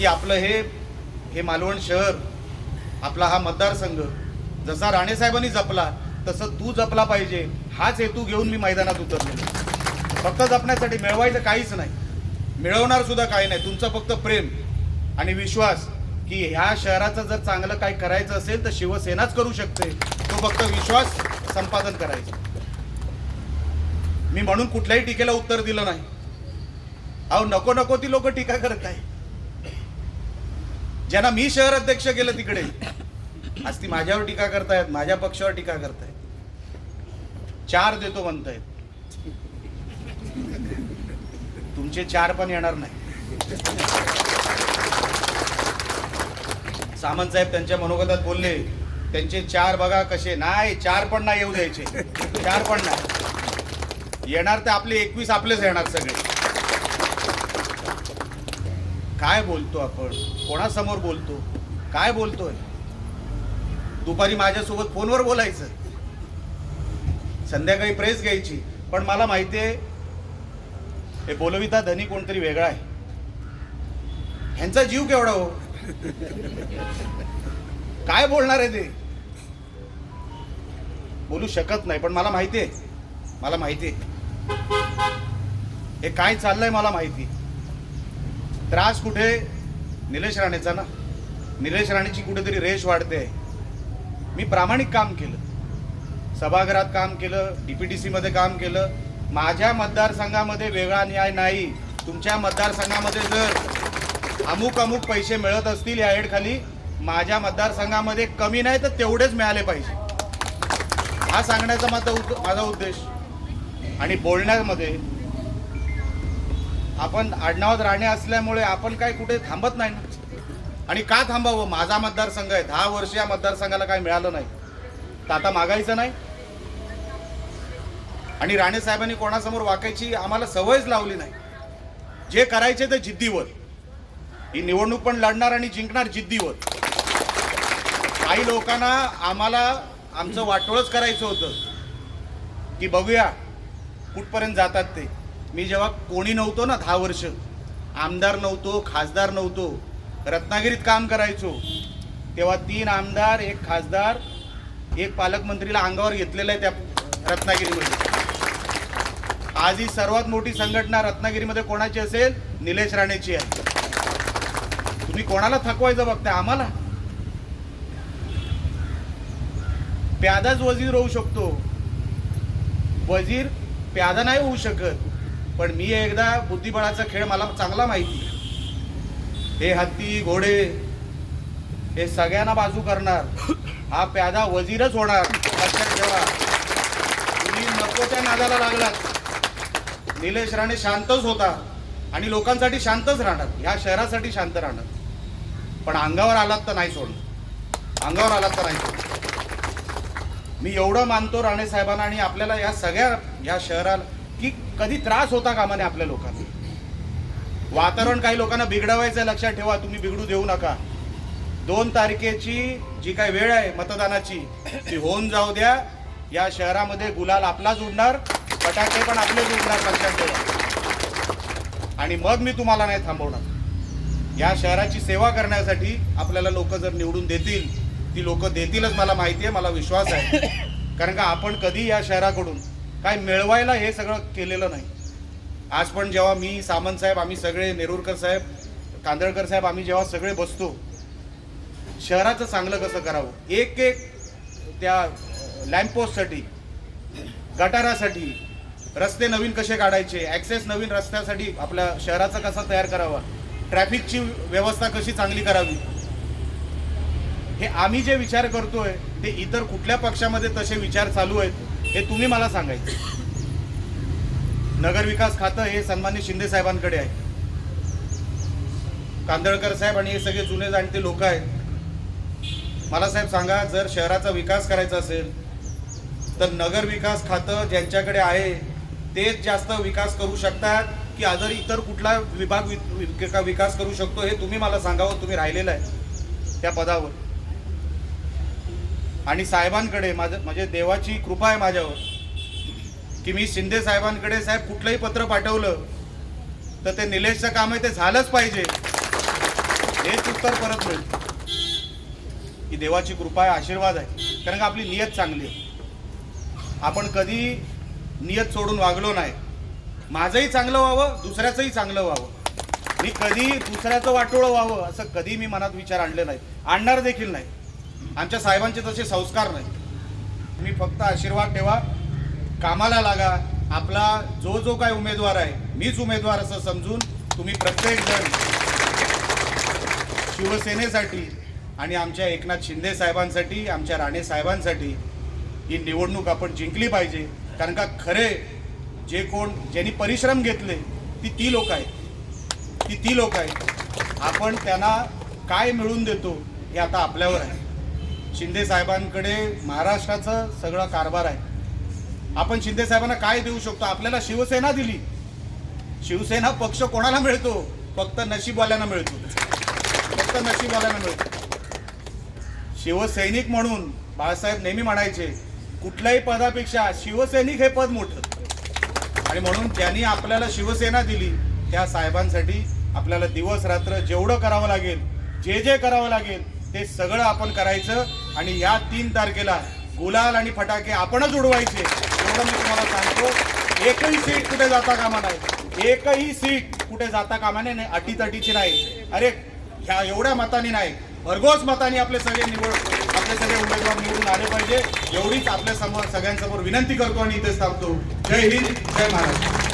की आपलं हे हे मालवण शहर आपला हा मतदारसंघ जसा राणेसाहेबांनी जपला तसं तू जपला पाहिजे हाच हेतू घेऊन मी मैदानात उतरलेलो फक्त जपण्यासाठी मिळवायचं काहीच नाही. मिळवणार सुद्धा काही नाही. तुमचं फक्त प्रेम आणि विश्वास की ह्या शहराचं जर चांगलं काही करायचं असेल तर शिवसेनाच करू शकते. तो फक्त विश्वास संपादन करायचा. मी म्हणून कुठल्याही टीकेला उत्तर दिलं नाही. अहो नको नको ती लोक टीका करत आहे ज्यांना मी शहर अध्यक्ष केलं तिकडे आज ती माझ्यावर टीका करतायत माझ्या पक्षावर टीका करतायत. चार देतो म्हणतायत. तुमचे चार पण येणार नाही. सामंत साहेब त्यांच्या मनोगतात बोलले त्यांचे चार बघा कसे नाही चार पण नाही येऊ द्यायचे. चार पण नाही. येणार तर आपले एकवीस आपलेच येणार सगळे. काय बोलतो आपण? कोणासमोर बोलतो? काय बोलतोय? दुपारी माझ्यासोबत फोनवर बोलायचं. संध्याकाळी प्रेस घ्यायची. पण मला माहिती आहे हे बोलविता धनी कोणतरी वेगळा आहे. ह्यांचा जीव केवढा हो? काय बोलणार आहे ते? बोलू शकत नाही पण मला माहिती आहे मला माहिती आहे हे काय चाललंय मला माहिती? त्रास कुठे? निलेश राणेचा ना. निलेश राणेची कुठेतरी रेश वाढते. मी प्रामाणिक काम केलं. सभागृहात काम केलं डी पी टी सीमध्ये काम केलं. माझ्या मतदारसंघामध्ये वेगळा न्याय नाही. तुमच्या मतदारसंघामध्ये जर अमुक अमुक पैसे मिळत असतील या हेडखाली माझ्या मतदारसंघामध्ये कमी नाही तर तेवढेच मिळाले पाहिजे. हा सांगण्याचा माझा उद् माझा उद्देश. आणि बोलण्यामध्ये आपण आडनावात राणे असल्यामुळे आपण काय कुठे थांबत नाही ना. आणि का थांबावं? माझा मतदारसंघ आहे. दहा वर्ष या मतदारसंघाला काय मिळालं नाही. तर आता मागायचं नाही. आणि राणे साहेबांनी कोणासमोर वाकायची आम्हाला सवयच लावली नाही. जे करायचे ते जिद्दीवर. ही निवडणूक पण लढणार आणि जिंकणार जिद्दीवर. काही लोकांना आम्हाला आमचं वाटोळच करायचं होतं. की बघूया कुठपर्यंत जातात ते. मी जेव्हा कोणी नव्हतो ना दहा वर्ष आमदार नव्हतो खासदार नव्हतो रत्नागिरीत काम करायचो तेव्हा तीन आमदार एक खासदार एक पालकमंत्रीला अंगावर घेतलेलं आहे त्या रत्नागिरीमध्ये. आज ही सर्वात मोठी संघटना रत्नागिरीमध्ये कोणाची असेल? निलेश राणेची आहे. तुम्ही कोणाला थकवायचं बघता आम्हाला? प्यादाच वजीर होऊ शकतो. वजीर प्यादा नाही होऊ शकत. पण मी एकदा बुद्धिबळाचा खेळ मला चांगला माहिती हे हत्ती घोडे हे सगळ्यांना बाजू करणार. हा प्यादा वजीरच होणार. लक्षात ठेवा. तुम्ही नकोच्या नादाला लागलात. निलेश राणे शांतच होता आणि लोकांसाठी शांतच राहणार. ह्या शहरासाठी शांत राहणार. पण अंगावर आलात तर नाही सोडणार. अंगावर आलात तर नाही सोडणार. मी एवढं मानतो राणे साहेबांना आणि आपल्याला या सगळ्या ह्या शहराला की कधी त्रास होता कामा नये आपल्या लोकांना? वातावरण काही लोकांना बिघडवायचं आहे, लक्षात ठेवा तुम्ही बिघडू देऊ नका. दोन तारखेची जी काही वेळ आहे मतदानाची ती होऊन जाऊ द्या. या शहरामध्ये गुलाल आपलाच उडणार फटाके पण आपलेच उडणार लक्षात ठेवा. आणि मग मी तुम्हाला नाही थांबवणार. या शहराची सेवा करण्यासाठी आपल्याला लोक जर निवडून देतील ती लोक देतीलच मला माहिती आहे मला विश्वास आहे. कारण का आपण कधी या शहराकडून काय मिळवायला हे सगळं केलेलं नाही. आज पण जेव्हा मी सामंत साहेब आम्ही सगळे नेरुरकर साहेब कांदळकर साहेब आम्ही जेव्हा सगळे बसतो शहराचं चांगलं कसं करावं? एक एक त्या लॅम्पपोस्टसाठी गटारासाठी रस्ते नवीन कसे काढायचे ॲक्सेस नवीन रस्त्यासाठी आपल्या शहराचा कसा तयार करावा ट्रॅफिकची व्यवस्था कशी चांगली करावी? हे आम्ही जे विचार करतोय ते इतर कुठल्या पक्षामध्ये तसे विचार चालू आहेत? हे तुम्ही मला सांगायचं. नगरविकास खातं हे सन्मान्य शिंदे साहेबांकडे आहे. कांदळकर साहेब आणि हे सगळे जुने जाणते लोक आहेत. मला साहेब सांगा जर शहराचा विकास करायचा असेल तर नगर विकास खातं ज्यांच्याकडे आहे तेच जास्त विकास करू शकतात की आदर इतर कुठला विभाग विकास करू शकतो हे तुम्ही मला सांगावं हो, तुम्ही राहिलेलं आहे त्या पदावर. आणि साहेबांकडे माझं म्हणजे देवाची कृपा आहे माझ्यावर की मी शिंदे साहेबांकडे साहेब कुठलंही पत्र पाठवलं तर ते निलेशचं काम आहे ते झालंच पाहिजे. हेच उत्तर परत मिळतं ही देवाची कृपा आहे आशीर्वाद आहे. कारण का आपली नियत चांगली आहे. आपण कधी नियत सोडून वागलो नाही. माझंही चांगलं व्हावं दुसऱ्याचंही चांगलं व्हावं. मी कधी दुसऱ्याचं वाटोळं व्हावं असं कधी मी मनात विचार आणले नाही. आणणार देखील नाही. आमच्या साहेबांचे तसे संस्कार नाही. मी फक्त आशीर्वाद ठेवा कामाला लागा. आपला जो जो काय उमेदवार आहे मीच उमेदवार असं समजून तुम्ही प्रत्येकजण शिवसेनेसाठी आणि आमच्या एकनाथ शिंदे साहेबांसाठी आमच्या राणे साहेबांसाठी ही निवडणूक आपण जिंकली पाहिजे. कारण का खरे जे कोण ज्यांनी परिश्रम घेतले ती ती लोक आहेत. ती ती लोक आहेत. आपण त्यांना काय मिळवून देतो हे आता आपल्यावर आहे. शिंदे साहेबांकडे महाराष्ट्राचं सगळं कारभार आहे. आपण शिंदे साहेबांना काय देऊ शकतो? आपल्याला शिवसेना दिली. शिवसेना पक्ष कोणाला मिळतो? फक्त नशीबवाल्यांना मिळतो. फक्त नशीबवाल्यांना मिळतो. शिवसैनिक म्हणून बाळासाहेब नेहमी म्हणायचे कुठल्याही पदापेक्षा शिवसैनिक हे पद मोठं. आणि म्हणून ज्यांनी आपल्याला शिवसेना दिली त्या साहेबांसाठी आपल्याला दिवस रात्र जेवढं करावं लागेल जे जे करावं लागेल ते सगळं आपण करायचं आणि या तीन तारखेला गुलाल आणि फटाके आपणच उडवायचे एवढं मी तुम्हाला सांगतो. एकही सीट कुठे जाता कामा नाही. एकही सीट कुठे जाता कामा नाही अटीतटीची नाही. अरे ह्या एवढ्या मताने नाही. भरघोस मताने आपले सगळे निवड आपले सगळे उमेदवार निवडून आले पाहिजे. एवढीच आपल्यासमोर सगळ्यांसमोर विनंती करतो आणि इथेच थांबतो. जय हिंद जय महाराष्ट्र.